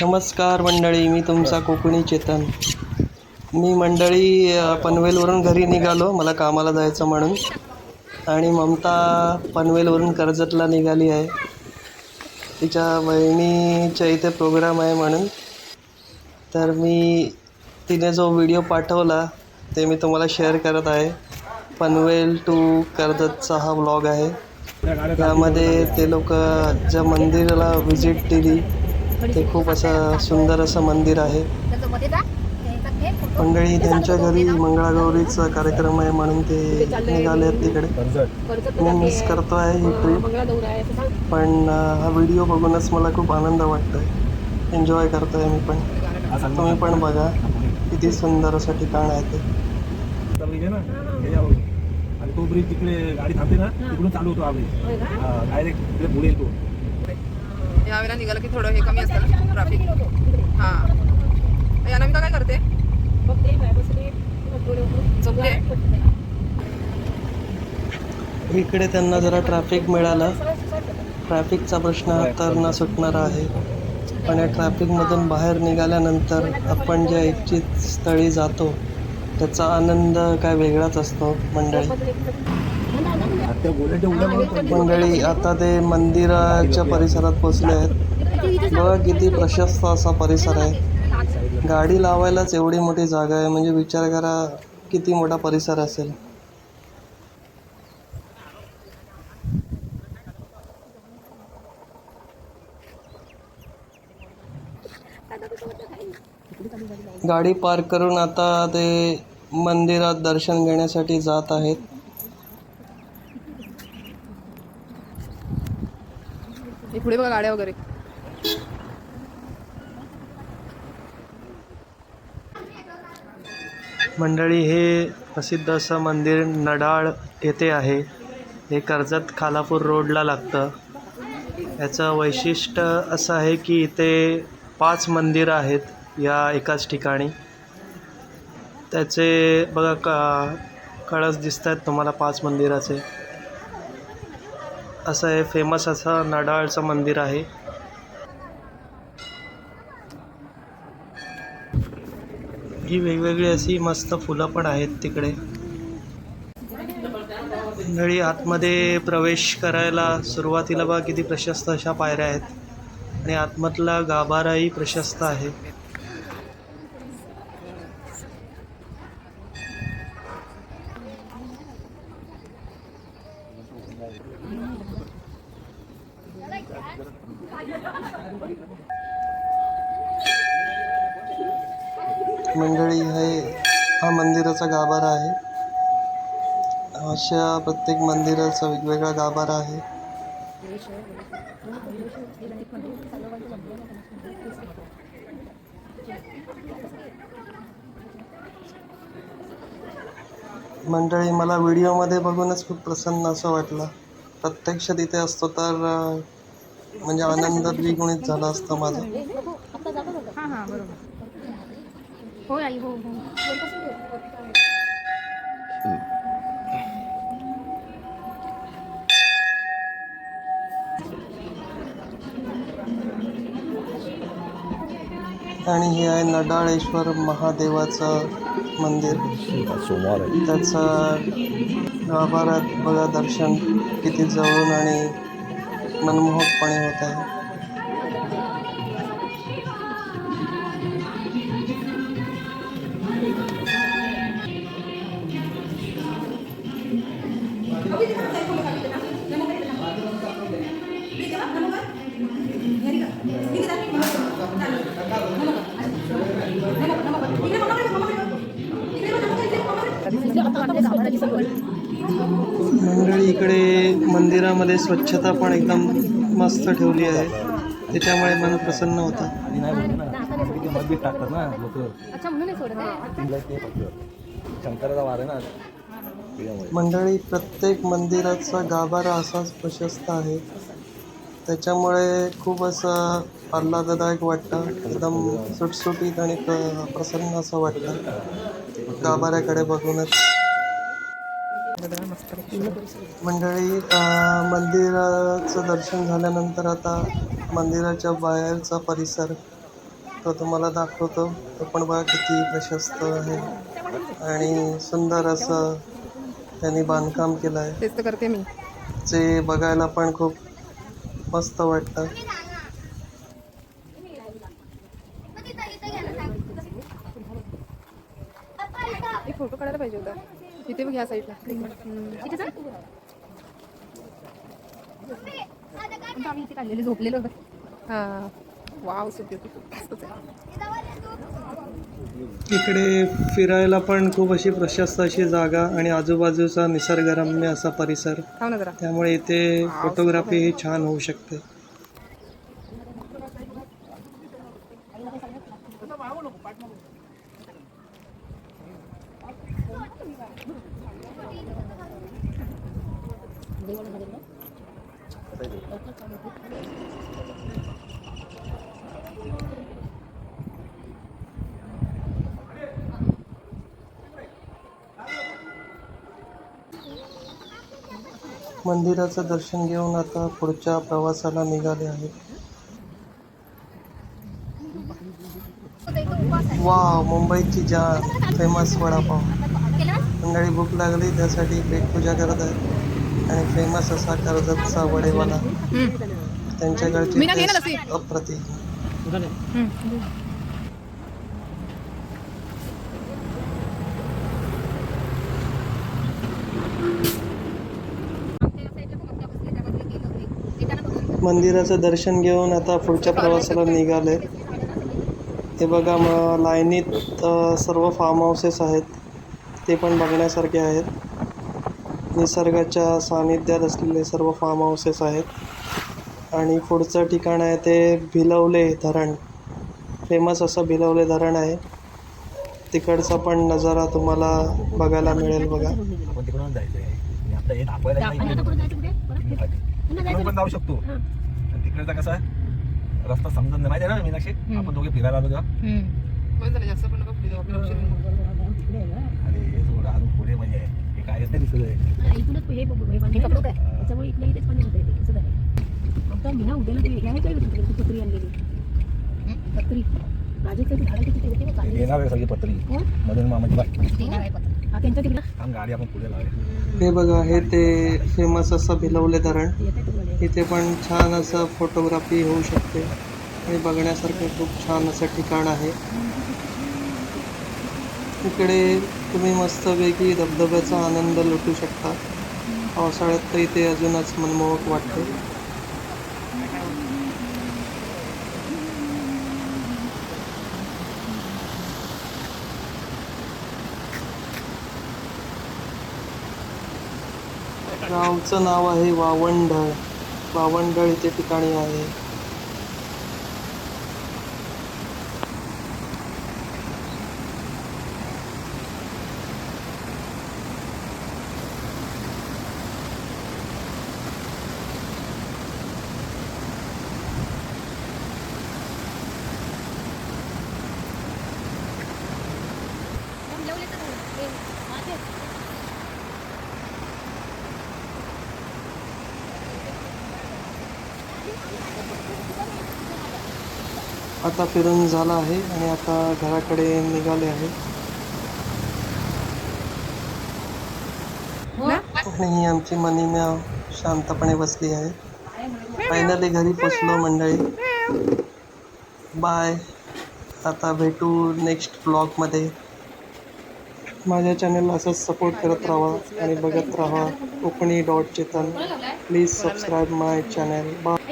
नमस्कार मंडळी मी तुमचा कोकणी चेतन. मी मंडळी पनवेलवरून घरी निघालो मला कामाला जायचं म्हणून. आणि ममता पनवेलवरून कर्जतला निघाली आहे. तिच्या बहिणीच्या इथे प्रोग्राम आहे म्हणून. तर मी तिने जो व्हिडिओ पाठवला ते मी तुम्हाला शेअर करत आहे. पनवेल टू कर्जतचा हा व्लॉग आहे. त्यामध्ये ते लोक ज्या मंदिराला व्हिजिट दिली ते खूप असं सुंदर असं मंदिर आहे. मंडळी त्यांच्या घरी मंगळागौरीचा कार्यक्रम आहे म्हणून ते निघाले आहेत तिकडे. मी मिस करतो आहे ही ट्रिप पण हा व्हिडिओ बघूनच मला खूप आनंद वाटतो आहे एन्जॉय करतो आहे मी पण. तुम्ही पण बघा. किती सुंदर असं ठिकाण आहे ते. तो ब्रिज तिकडे गाडी थांबते ना तिकडून चालू होतो हा ब्रिज डायरेक्ट तिकडे पुढे येतो. यावेळेला निघालं की थोडं हे कमी असतं ट्रॅफिक हां. यानमिता काय करते? इकडे त्यांना जरा ट्रॅफिक मिळालं. ट्रॅफिकचा प्रश्न हाताळणं सुटणारा आहे. पण या ट्रॅफिकमधून बाहेर निघाल्यानंतर आपण ज्या इच्छित स्थळी जातो त्याचा आनंद काय वेगळाच असतो मंडळी. मंडळी आता ते मंदिराच्या परिसरात पोचले आहेत. बघा किती प्रशस्त असा परिसर आहे. गाडी लावायलाच एवढी मोठी जागा आहे. म्हणजे विचार करा किती मोठा परिसर असेल. गाडी पार्क करून आता ते मंदिरात दर्शन घेण्यासाठी जात आहेत. पुढे बघा गाड्या वगैरे. मंडळी हे प्रसिद्ध असं मंदिर नडाळ येथे आहे. हे कर्जत खालापूर रोडला लागतं. याचं वैशिष्ट्य असं आहे की इथे पाच मंदिरं आहेत या एकाच ठिकाणी. त्याचे बघा का कळस दिसत आहेत तुम्हाला पाच मंदिराचे. असं हे फेमस असं नडाळचं मंदिर आहे. ही वेगवेगळी अशी मस्त फुलं पण आहेत तिकडे. मंडळी आतमध्ये प्रवेश करायला सुरुवातीला बघा किती प्रशस्त अशा पायऱ्या आहेत. आणि आतमधला गाभाराही प्रशस्त आहे. मंडळी हे हा मंदिराचा गाभारा आहे. अशा प्रत्येक मंदिराचा वेगवेगळा गाभारा आहे. मंडळी मला व्हिडिओमध्ये बघूनच खूप प्रसन्न असं वाटलं. प्रत्यक्ष तिथे असतो तर म्हणजे आनंद द्विगुणित झाला असता माझा. हां हां बरोबर हो आई हो हो. आणि हे आहे नडाळेश्वर महादेवाचं मंदिर. सोमवार त्याचं गाभारात बघा दर्शन किती जवळून आणि मनमोहकपणे होत आहे मंडळी इकडे मंदिरामध्ये स्वच्छता पण एकदम मस्त ठेवली आहे. त्याच्यामुळे मन प्रसन्न होतं. त्याच्यामुळे मंडळी प्रत्येक मंदिराचा गाभारा असाच प्रशस्त आहे. त्याच्यामुळे खूप असं आल्हाददायक वाटतं. एकदम सुटसुटीत आणि प्र प्रसन्न असं वाटतं. गाभाऱ्याकडे बघूनच. मंडळी मंदिराचं दर्शन झाल्यानंतर आता मंदिराच्या बाहेरचा परिसर तो तुम्हाला दाखवतो. तो पण बघा किती प्रशस्त आहे. आणि सुंदर असं त्यांनी बांधकाम केलं आहे तेच करते मी. जे बघायला पण खूप मस्त वाटतं. तिथे बघ ह्या साईडला इथे आम्ही इथे काढलेले झोपलेलो होतो हा. वाव इकडे फिरायला पण खूप अशी प्रशस्त अशी जागा आणि आजूबाजूचा निसर्गरम्य असा परिसर. त्यामुळे इथे फोटोग्राफी ही छान होऊ शकते. मंदिराचं दर्शन घेऊन आता पुढच्या प्रवासाला निघाले आहे. वा मुंबईची जान फेमस वडापाव. मंडळी भूक लागली त्यासाठी पेटपूजा करत आहे. आणि फेमस असा कर्जतचा वडेवाला. त्यांच्याकडची टेस्ट. अप्रतिम. मंदिराचं दर्शन घेऊन आता पुढच्या प्रवासाला निघाले. हे बघा मग लाईनीत सर्व फार्म हाऊसेस आहेत. ते पण बघण्यासारखे आहेत. निसर्गाच्या सानिध्यात असलेले सर्व फार्म हाऊसेस आहेत. आणि पुढचं ठिकाण आहे ते भिलवले धरण. फेमस असं भिलवले धरण आहे. तिकडचा पण नजारा तुम्हाला बघायला मिळेल बघा. आपण तिकडून जायचं आहे आणि आता हे दाखवायला नाही इकडे. तिकडून पण जाऊ शकतो. तिकडचा कसा रस्ता समजत नाही. माहिती आहे ना मीनाक्षी? आपण दोघे फिरायला आलो तेव्हा बस झालं जास्त पण हे सोडा अजून पुढे म्हणजे हे आहे. इथूनच हे बघू हे काय त्याच्यामुळे इथल्या इथेच पाणी होतं इथे असं झालं आता मीना उद्याला ते ह्या काय होती ती पत्री आणलेली. पत्री. होते हे आहे सगळी पत्री. मामाची हा त्यांच्या तिकडं. थांब गाडी आपण पुढे लावूया. हे बघा हे ते फेमस असं भिलवले धरण. इथे पण छान असं फोटोग्राफी होऊ शकते. आणि बघण्यासारखं खूप छान असं ठिकाण आहे. इकडे तुम्ही मस्तपैकी धबधब्याचा आनंद लुटू शकता. पावसाळ्यात तर इथे अजूनच मनमोहक वाटते. गावचं नाव आहे वावंढळ. वावंढळ इथे ठिकाणी आहे. आता फिरून झालं आहे आणि आता घराकडे निघाले आहे. आणि ही आमची मनी म्याव शांतपणे बसली आहे. फायनली घरी पोचलो मंडळी. बाय आता भेटू नेक्स्ट ब्लॉगमध्ये माझ्या चॅनलला असंच सपोर्ट करत राहा आणि बघत राहा Konkani dot Chetan please subscribe my channel bye